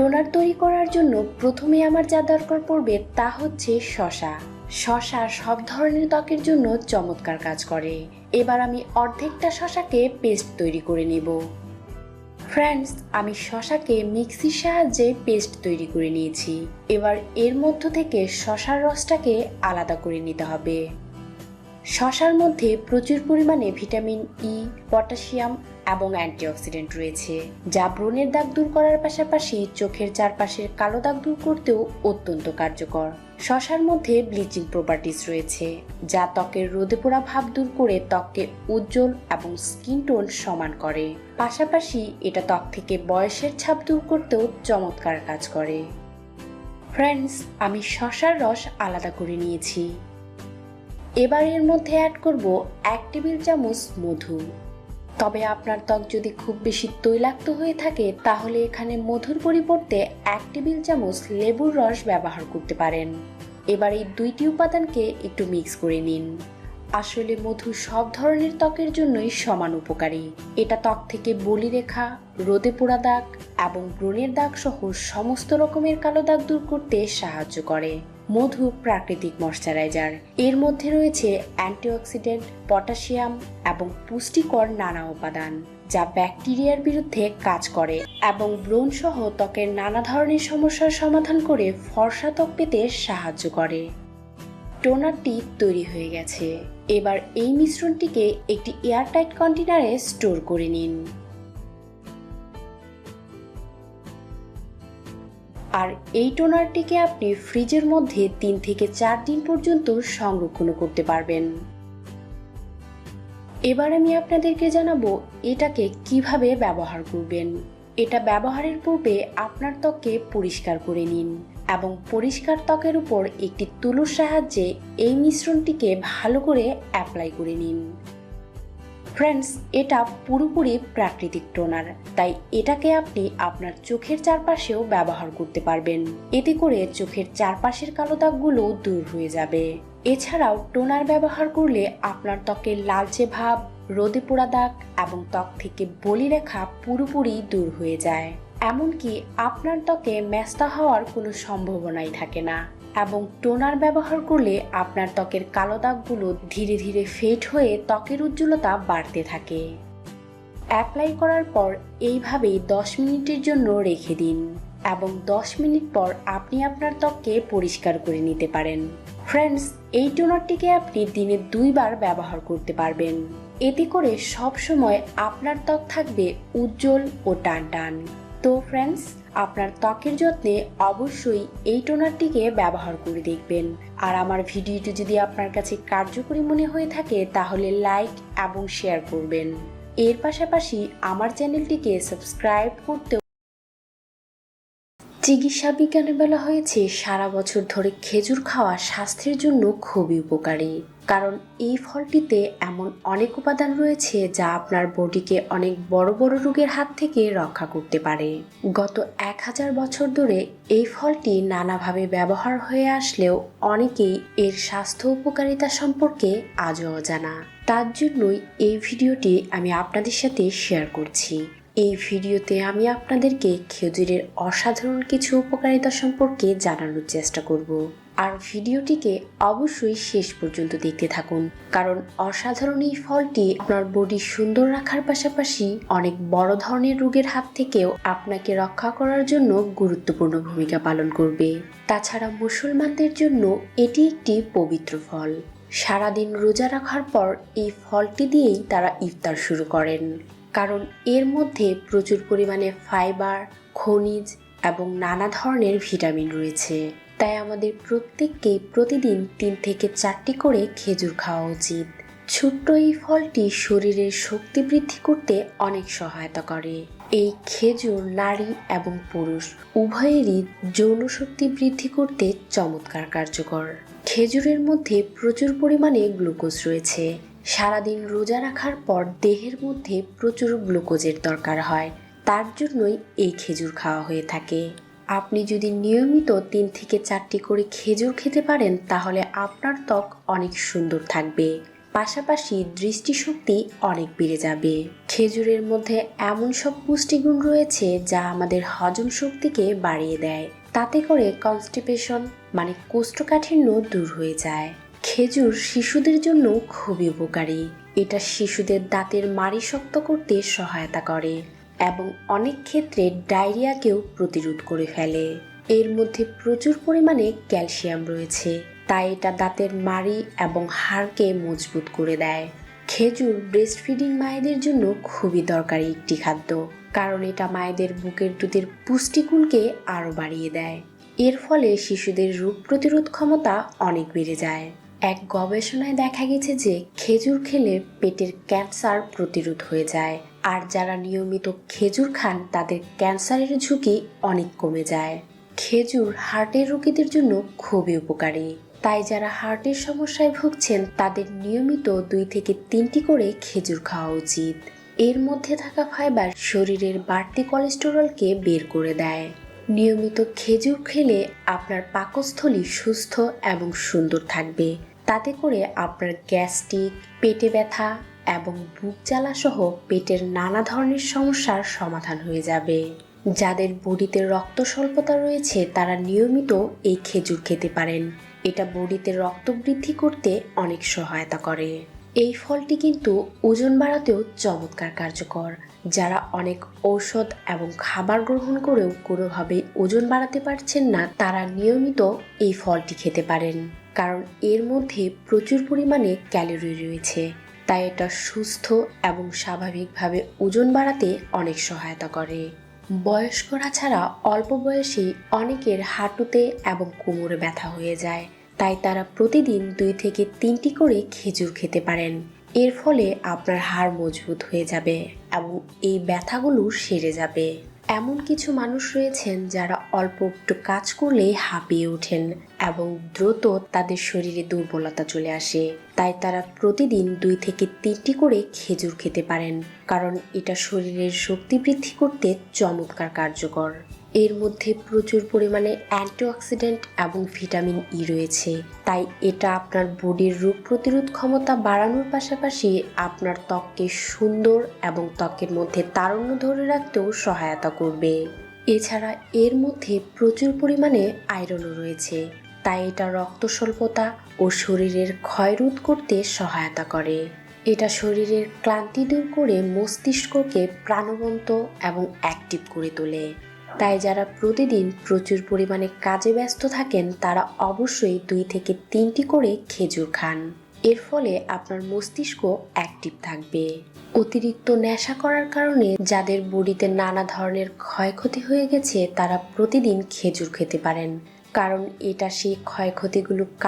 Toner তৈরি করার জন্য প্রথমে আমার যা দরকার পড়বে তা হচ্ছে শশা। শশা সব ধরনের ত্বকের জন্য চমৎকার কাজ করে। এবার আমি অর্ধেকটা শশাকে পেস্ট তৈরি করে নেব। ফ্রেন্ডস, আমি শশাকে মিক্সির সাহায্যে পেস্ট তৈরি করে নিয়েছি। এবার এর মধ্য থেকে শশার রসটাকে আলাদা করে নিতে হবে। শশার মধ্যে প্রচুর পরিমাণে ভিটামিন ই পটাশিয়াম এবং অ্যান্টিঅক্সিডেন্ট রয়েছে, যা ব্রণের দাগ দূর করার পাশাপাশি চোখের চারপাশের কালো দাগ দূর করতেও অত্যন্ত কার্যকর। শশার মধ্যে ব্লিচিং প্রপার্টিস রয়েছে, যা ত্বকের রোদে পোড়া ভাব দূর করে ত্বককে উজ্জ্বল এবং স্কিন টোন সমান করে। পাশাপাশি এটা ত্বক থেকে বয়সের ছাপ দূর করতেও চমৎকার কাজ করে। ফ্রেন্ডস, আমি শশার রস আলাদা করে নিয়েছি। এবার এর মধ্যে অ্যাড করব এক টেবিল চামচ মধু। তবে আপনার ত্বক যদি খুব বেশি তৈলাক্ত হয়ে থাকে, তাহলে এখানে মধুর পরিবর্তে এক টেবিল চামচ লেবুর রস ব্যবহার করতে পারেন। এবার এই দুইটি উপাদানকে একটু মিক্স করে নিন। আসলে মধু সব ধরনের ত্বকের জন্যই সমান উপকারী। এটা ত্বক থেকে বলি রেখা, রোদে পোড়া দাগ এবং ব্রণের দাগ সহ সমস্ত রকমের কালো দাগ দূর করতে সাহায্য করে। মধু প্রাকৃতিক ময়শ্চারাইজার। এর মধ্যে রয়েছে অ্যান্টিঅক্সিডেন্ট, পটাশিয়াম এবং পুষ্টিকর নানা উপাদান, যা ব্যাকটেরিয়ার বিরুদ্ধে কাজ করে এবং ব্রণ সহ ত্বকের নানা ধরনের সমস্যার সমাধান করে ফর্সা ত্বক পেতে সাহায্য করে। টোনারটি তৈরি হয়ে গেছে। এবার এই মিশ্রণটিকে একটি এয়ারটাইট কন্টেনারে স্টোর করে নিন। আর এই টোনারটিকে আপনি ফ্রিজের মধ্যে তিন থেকে চার দিন পর্যন্ত সংরক্ষণ করতে পারবেন। এবার আমি আপনাদেরকে জানাব এটাকে কীভাবে ব্যবহার করবেন। এটা ব্যবহারের পূর্বে আপনার ত্বককে পরিষ্কার করে নিন এবং পরিষ্কার ত্বকের উপর একটি তুলোর সাহায্যে এই মিশ্রণটিকে ভালো করে অ্যাপ্লাই করে নিন। ফ্রেন্ডস এটা পুরোপুরি প্রাকৃতিক টোনার, তাই এটাকে আপনি আপনার চোখের চারপাশেও ব্যবহার করতে পারবেন। এতে করে চোখের চারপাশের কালো দাগগুলো দূর হয়ে যাবে। এছাড়াও টোনার ব্যবহার করলে আপনার ত্বকের লালচে ভাব রোদে পোড়া দাগ এবং ত্বক থেকে বলি রেখা পুরোপুরি দূর হয়ে যায়। এমনকি আপনার ত্বকে মেস্তা হওয়ার কোনো সম্ভাবনাই থাকে না এবং টোনার ব্যবহার করলে আপনার ত্বকের কালো দাগগুলো ধীরে ধীরে ফেড হয়ে ত্বকের উজ্জ্বলতা বাড়তে থাকে। অ্যাপ্লাই করার পর এইভাবেই দশ মিনিটের জন্য রেখে দিন এবং দশ মিনিট পর আপনি আপনার ত্বককে পরিষ্কার করে নিতে পারেন। ফ্রেন্ডস, এই টোনারটিকে আপনি দিনে দুইবার ব্যবহার করতে পারবেন। এতে করে সব সময় আপনার ত্বক থাকবে উজ্জ্বল ও টান টান তো ফ্রেন্ডস আপনার ত্বকের যত্নে অবশ্যই এই টোনারটিকে ব্যবহার করে দেখবেন। আর আমার ভিডিওটি যদি আপনার কাছে কার্যকরী মনে হয়ে থাকে, তাহলে লাইক এবং শেয়ার করবেন। এর পাশাপাশি আমার চ্যানেলটিকে সাবস্ক্রাইব করতে চিকিৎসা বিজ্ঞানে বলা হয়েছে, সারা বছর ধরে খেজুর খাওয়া স্বাস্থ্যের জন্য খুবই উপকারী। কারণ এই ফলটিতে এমন অনেক উপাদান রয়েছে যা আপনার বডিকে অনেক বড় বড় রোগের হাত থেকে রক্ষা করতে পারে। গত এক হাজার বছর ধরে এই ফলটি নানাভাবে ব্যবহার হয়ে আসলেও অনেকেই এর স্বাস্থ্য উপকারিতা সম্পর্কে আজও অজানা। তার জন্যই এই ভিডিওটি আমি আপনাদের সাথে শেয়ার করছি। এই ভিডিওতে আমি আপনাদেরকে খেজুরের অসাধারণ কিছু উপকারিতা সম্পর্কে জানানোর চেষ্টা করব। আর ভিডিওটিকে অবশ্যই শেষ পর্যন্ত দেখতে থাকুন, কারণ অসাধারণ এই ফলটি আপনার বডি সুন্দর রাখার পাশাপাশি অনেক বড় ধরনের রোগের হাত থেকেও আপনাকে রক্ষা করার জন্য গুরুত্বপূর্ণ ভূমিকা পালন করবে। তাছাড়া মুসলমানদের জন্য এটি একটি পবিত্র ফল। সারাদিন রোজা রাখার পর এই ফলটি দিয়েই তারা ইফতার শুরু করেন। কারণ এর মধ্যে প্রচুর পরিমাণে ফাইবার, খনিজ এবং নানা ধরনের ভিটামিন রয়েছে। তাই আমাদের প্রত্যেককেই প্রতিদিন তিন থেকে চারটি করে খেজুর খাওয়া উচিত। ছোট্ট এই ফলটি শরীরের শক্তি বৃদ্ধি করতে অনেক সহায়তা করে। এই খেজুর নারী এবং পুরুষ উভয়েরই যৌন শক্তি বৃদ্ধি করতে চমৎকার কার্যকর। খেজুরের মধ্যে প্রচুর পরিমাণে গ্লুকোজ রয়েছে। সারাদিন রোজা রাখার পর দেহের মধ্যে প্রচুর গ্লুকোজের দরকার হয়। তার জন্যই এই খেজুর খাওয়া হয়ে থাকে। আপনি যদি নিয়মিত তিন থেকে চারটি করে খেজুর খেতে পারেন, তাহলে আপনার ত্বক অনেক সুন্দর থাকবে। পাশাপাশি দৃষ্টিশক্তি অনেক বেড়ে যাবে। খেজুরের মধ্যে এমন সব পুষ্টিগুণ রয়েছে যা আমাদের হজম শক্তিকে বাড়িয়ে দেয়। তাতে করে কনস্টিপেশন মানে কোষ্ঠকাঠিন্য দূর হয়ে যায়। খেজুর শিশুদের জন্য খুবই উপকারী। এটা শিশুদের দাঁতের মাড়ি শক্ত করতে সহায়তা করে এবং অনেক ক্ষেত্রে ডায়রিয়াকেও প্রতিরোধ করে ফেলে। এর মধ্যে প্রচুর পরিমাণে ক্যালসিয়াম রয়েছে, তাই এটা দাঁতের মাড়ি এবং হাড়কে মজবুত করে দেয়। খেজুর ব্রেস্ট ফিডিং মায়েদের জন্য খুবই দরকারি একটি খাদ্য, কারণ এটা মায়েদের বুকের দুধের পুষ্টিগুণকে আরও বাড়িয়ে দেয়। এর ফলে শিশুদের রোগ প্রতিরোধ ক্ষমতা অনেক বেড়ে যায়। এক গবেষণায় দেখা গেছে যে খেজুর খেলে পেটের ক্যান্সার প্রতিরোধ হয়ে যায়। আর যারা নিয়মিত খেজুর খান, তাদের ক্যান্সারের ঝুঁকি অনেক কমে যায়। খেজুর হার্টের রোগীদের জন্য খুবই উপকারী। তাই যারা হার্টের সমস্যায় ভুগছেন, তাদের নিয়মিত দুই থেকে তিনটি করে খেজুর খাওয়া উচিত। এর মধ্যে থাকা ফাইবার শরীরের বাড়তি কোলেস্টেরলকে বের করে দেয়। নিয়মিত খেজুর খেলে আপনার পাকস্থলী সুস্থ এবং সুন্দর থাকবে। তাতে করে আপনার গ্যাস্ট্রিক, পেটে ব্যথা এবং বুক জ্বালাসহ পেটের নানা ধরনের সমস্যার সমাধান হয়ে যাবে। যাদের বডিতে রক্ত স্বল্পতা রয়েছে, তারা নিয়মিত এই খেজুর খেতে পারেন। এটা বডিতে রক্ত বৃদ্ধি করতে অনেক সহায়তা করে। এই ফলটি কিন্তু ওজন বাড়াতেও চমৎকার কার্যকর, যারা অনেক ঔষধ এবং খাবার গ্রহণ করেও কোনোভাবেই ওজন বাড়াতে পারছেন না, তারা নিয়মিত এই ফলটি খেতে পারেন। কারণ এর মধ্যে প্রচুর পরিমাণে ক্যালোরি রয়েছে, তাই এটা সুস্থ এবং স্বাভাবিকভাবে ওজন বাড়াতে অনেক সহায়তা করে। বয়স্করা ছাড়া অল্প বয়সেই অনেকের হাঁটুতে এবং কোমরে ব্যথা হয়ে যায় তাই তারা প্রতিদিন দুই থেকে তিনটি করে খেজুর খেতে পারেন। এর ফলে আপনার হাড় মজবুত হয়ে যাবে এবং এই ব্যথাগুলো সেরে যাবে। এমন কিছু মানুষ রয়েছেন যারা অল্প একটু কাজ করলেই হাঁপিয়ে ওঠেন এবং দ্রুত তাদের শরীরে দুর্বলতা চলে আসে। তাই তারা প্রতিদিন দুই থেকে তিনটি করে খেজুর খেতে পারেন, কারণ এটা শরীরের শক্তি বৃদ্ধি করতে চমৎকার কার্যকর। এর মধ্যে প্রচুর পরিমাণে অ্যান্টিঅক্সিডেন্ট এবং ভিটামিন ই রয়েছে। তাই এটা আপনার বডির রোগ প্রতিরোধ ক্ষমতা বাড়ানোর পাশাপাশি আপনার ত্বককে সুন্দর এবং ত্বকের মধ্যে তারুণ্য ধরে রাখতেও সহায়তা করবে। এছাড়া এর মধ্যে প্রচুর পরিমাণে আয়রনও রয়েছে। তাই এটা রক্ত স্বল্পতা ও শরীরের ক্ষয়রোধ করতে সহায়তা করে। এটা শরীরের ক্লান্তি দূর করে মস্তিষ্ককে প্রাণবন্ত এবং অ্যাক্টিভ করে তোলে। তাই যারা প্রতিদিন প্রচুর পরিমাণে কাজে ব্যস্ত থাকেন, তারা অবশ্যই দুই থেকে তিনটি করে খেজুর খান। এর ফলে আপনার মস্তিষ্ক অ্যাক্টিভ থাকবে। অতিরিক্ত নেশা করার কারণে যাদের বডিতে নানা ধরনের ক্ষয়ক্ষতি হয়ে গেছে, তারা প্রতিদিন খেজুর খেতে পারেন। কারণ এটা সেই ক্ষয়ক্ষতিগুলো